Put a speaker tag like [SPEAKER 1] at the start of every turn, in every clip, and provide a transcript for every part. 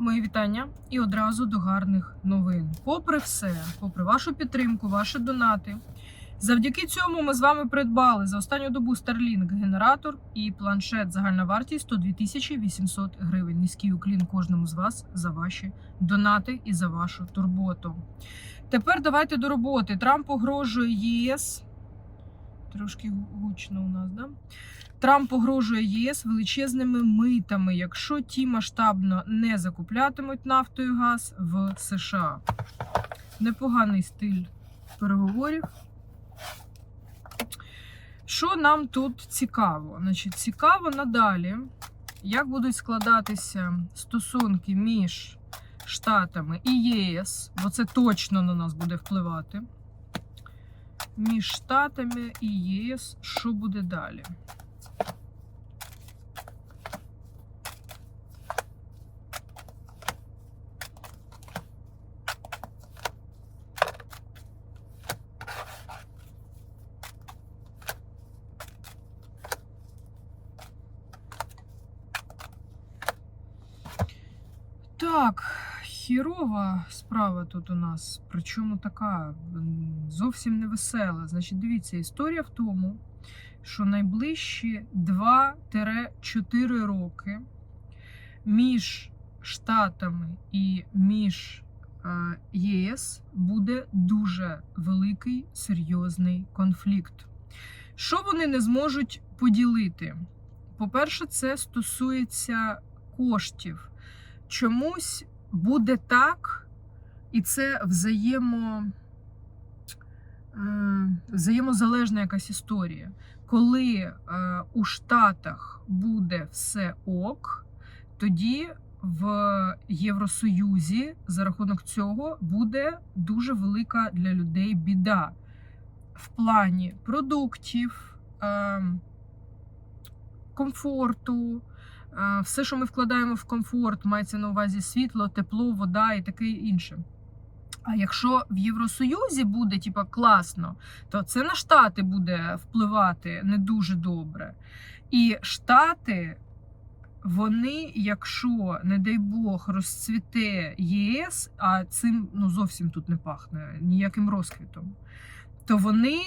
[SPEAKER 1] Мої вітання і одразу до гарних новин. Попри все, попри вашу підтримку, ваші донати. Завдяки цьому ми з вами придбали за останню добу Starlink генератор і планшет загальна вартість 102 тисячі 800 гривень. Низький уклін кожному з вас за ваші донати і за вашу турботу. Тепер давайте до роботи. Трамп погрожує ЄС. Трошки гучно у нас, да? Трамп погрожує ЄС величезними митами, якщо ті масштабно не закуплятимуть нафту і газ в США. Непоганий стиль переговорів. Що нам тут цікаво? Значить, цікаво надалі, як будуть складатися стосунки між Штатами і ЄС, бо це точно на нас буде впливати. Між Штатами і ЄС, що буде далі? Так, хірова справа тут у нас. Причому така зовсім не весела. Значить, дивіться, історія в тому, що найближчі 2-4 роки між Штатами і між е, ЄС буде дуже великий серйозний конфлікт. Що вони не зможуть поділити? По-перше, це стосується коштів чомусь буде так, і це взаємо, е, взаємозалежна якась історія. Коли е, у Штатах буде все ок, тоді в Євросоюзі за рахунок цього буде дуже велика для людей біда в плані продуктів, е, комфорту. Все, що ми вкладаємо в комфорт, мається на увазі світло, тепло, вода і таке інше. А якщо в Євросоюзі буде типа, класно, то це на Штати буде впливати не дуже добре. І Штати, вони, якщо, не дай Бог, розцвіте ЄС, а цим ну, зовсім тут не пахне ніяким розквітом, то вони,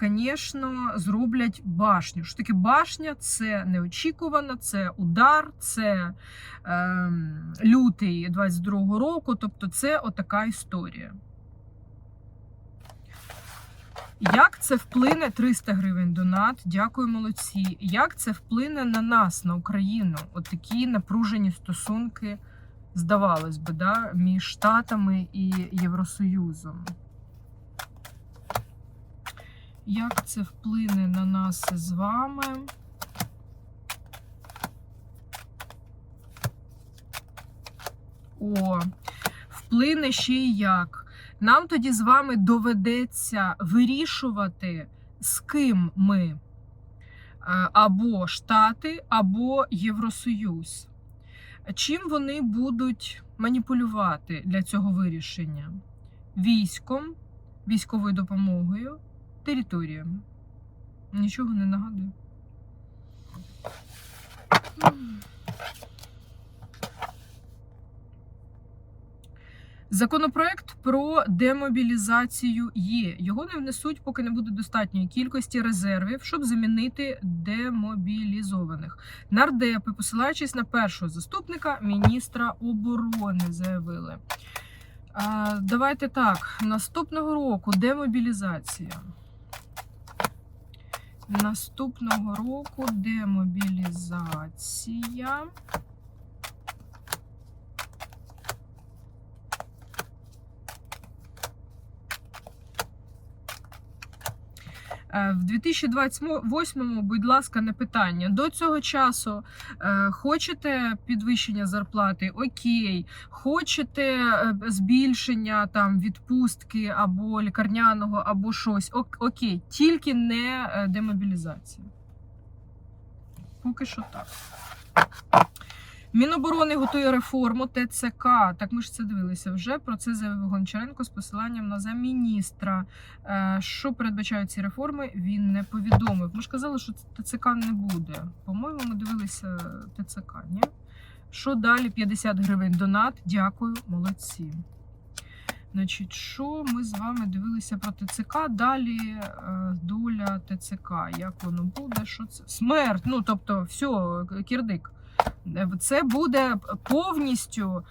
[SPEAKER 1] звісно, зроблять башню. Що таке башня? Це неочікувано, це удар, це е, лютий 22-го року. Тобто, це отака історія. Як це вплине 300 гривень донат? Дякую, молодці. Як це вплине на нас, на Україну? От такі напружені стосунки, здавалось би, да, між Штатами і Євросоюзом. Як це вплине на нас з вами? О, вплине ще й як. Нам тоді з вами доведеться вирішувати, з ким ми. Е, Або Штати, або Євросоюз. Чим вони будуть маніпулювати для цього вирішення? Військом, військовою допомогою територіями. Нічого не нагадую. Законопроект про демобілізацію є. Його не внесуть, поки не буде достатньої кількості резервів, щоб замінити демобілізованих. Нардепи, посилаючись на першого заступника міністра оборони, заявили. Давайте так. Наступного року демобілізація. Наступного року демобілізація. В 2028-му, будь ласка, не питання. До цього часу е, хочете підвищення зарплати? Окей. Хочете е, збільшення там відпустки або лікарняного, або щось. Окей, тільки не е, демобілізація. Поки що так. Міноборони готує реформу ТЦК. Так ми ж це дивилися вже. Про це заявив Гончаренко з посиланням на замміністра. Е, Що передбачають ці реформи, він не повідомив. Ми ж казали, що ТЦК не буде. По-моєму, ми дивилися ТЦК, ні? Що далі? 50 гривень донат. Дякую, молодці. Значить, що ми з вами дивилися про ТЦК? Далі е, доля ТЦК. Як воно буде? Що це? Смерть. Ну, тобто, все, кірдик. Е, Це буде повністю.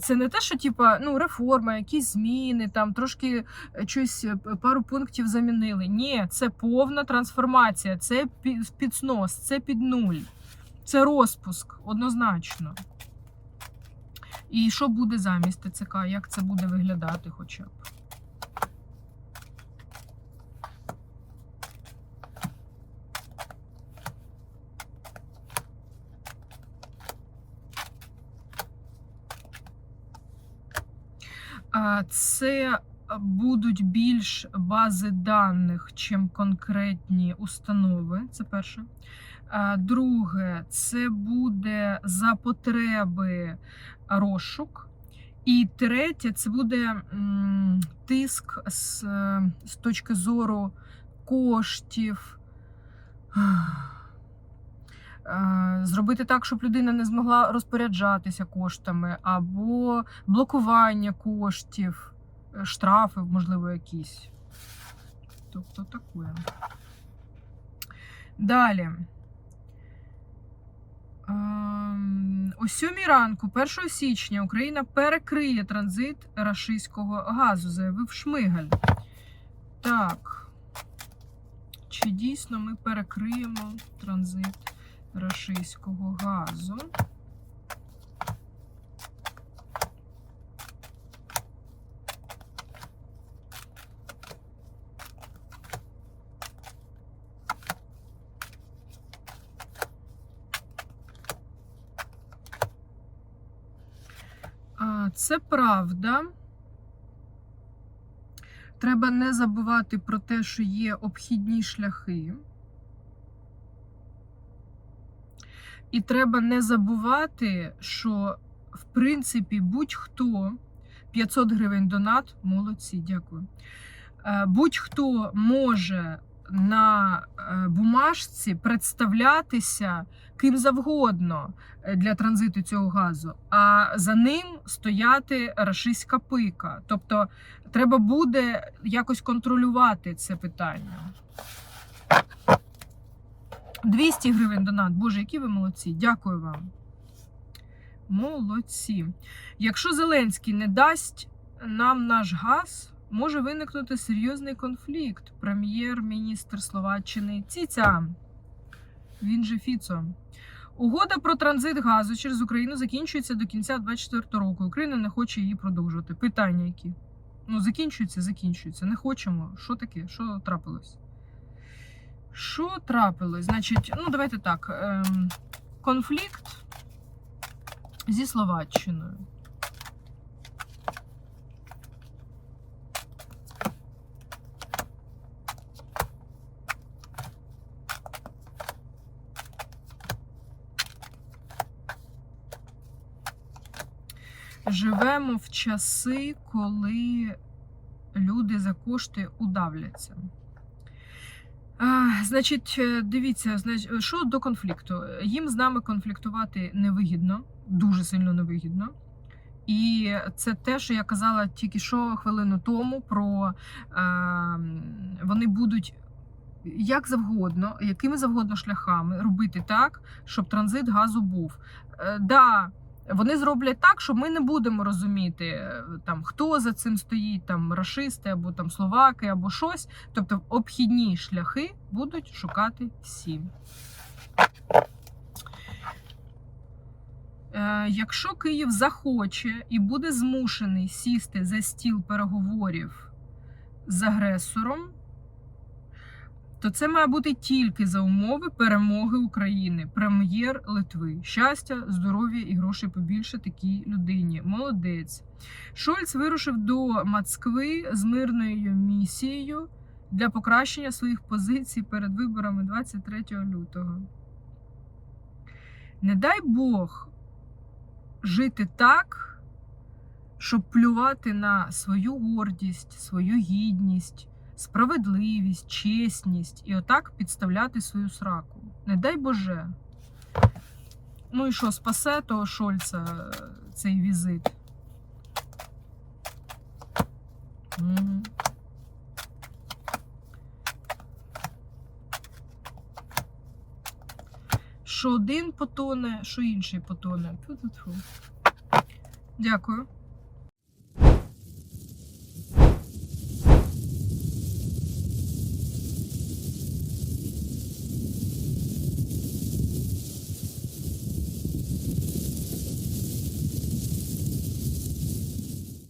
[SPEAKER 1] це- не те, що типа ну реформа, якісь зміни, там трошки е, щось е, пару пунктів замінили. Ні, це повна трансформація, це пі- підснос, це під нуль, це розпуск однозначно. І що буде замість ТЦК? Як це буде виглядати хоча б? А, Це будуть більш бази даних, чим конкретні установи. Це перше. Друге, це буде за потреби розшук. І третє, це буде тиск з, е, з точки зору коштів. Зробити так, щоб людина не змогла розпоряджатися коштами, або блокування коштів, е, штрафи, можливо, якісь. Тобто таке. Далі. Ем, О 7 ранку, 1 січня, Україна перекриє транзит рашистського газу, заявив Шмигаль. Так. Чи дійсно ми перекриємо транзит рашистського газу? Це правда. Треба не забувати про те, що є обхідні шляхи. І треба не забувати, що в принципі будь-хто 500 гривень донат, молодці, дякую. Е, Будь-хто може на е, бумажці представлятися ким завгодно е, для транзиту цього газу, а за ним стояти рашистська пика. Тобто треба буде якось контролювати це питання. 200 гривень донат. Боже, які ви молодці. Дякую вам. Молодці. Якщо Зеленський не дасть нам наш газ, може виникнути серйозний конфлікт. Прем'єр-міністр Словаччини Ціця. Він же Фіцо. Угода про транзит газу через Україну закінчується до кінця 2024 року. Україна не хоче її продовжувати. Питання які? Ну, закінчується, закінчується. Не хочемо. Що таке? Що трапилось? Що трапилось? Значить, ну давайте так. Ем, конфлікт зі Словаччиною. Живемо в часи, коли люди за кошти удавляться. Значить, е, дивіться, що до конфлікту? Їм з нами конфліктувати невигідно, дуже сильно невигідно. І це те, що я казала тільки що хвилину тому, про е, вони будуть як завгодно, якими завгодно шляхами робити так, щоб транзит газу був. Е, да, вони зроблять так, що ми не будемо розуміти, е, там хто за цим стоїть, там рашисти або там словаки, або щось. Тобто обхідні шляхи будуть шукати всі. Е, Якщо Київ захоче і буде змушений сісти за стіл переговорів з агресором, то це має бути тільки за умови перемоги України, прем'єр Литви. Щастя, здоров'я і грошей побільше такій людині. Молодець. Шольц вирушив до Москви з мирною місією для покращення своїх позицій перед виборами 23 лютого. Не дай Бог жити так, щоб плювати на свою гордість, свою гідність, справедливість, чесність і отак підставляти свою сраку. Не дай Боже. Ну і що, спасе того Шольца е, цей візит? Що один потоне, що інший потоне. Тьфу-тьфу-тьфу. Дякую.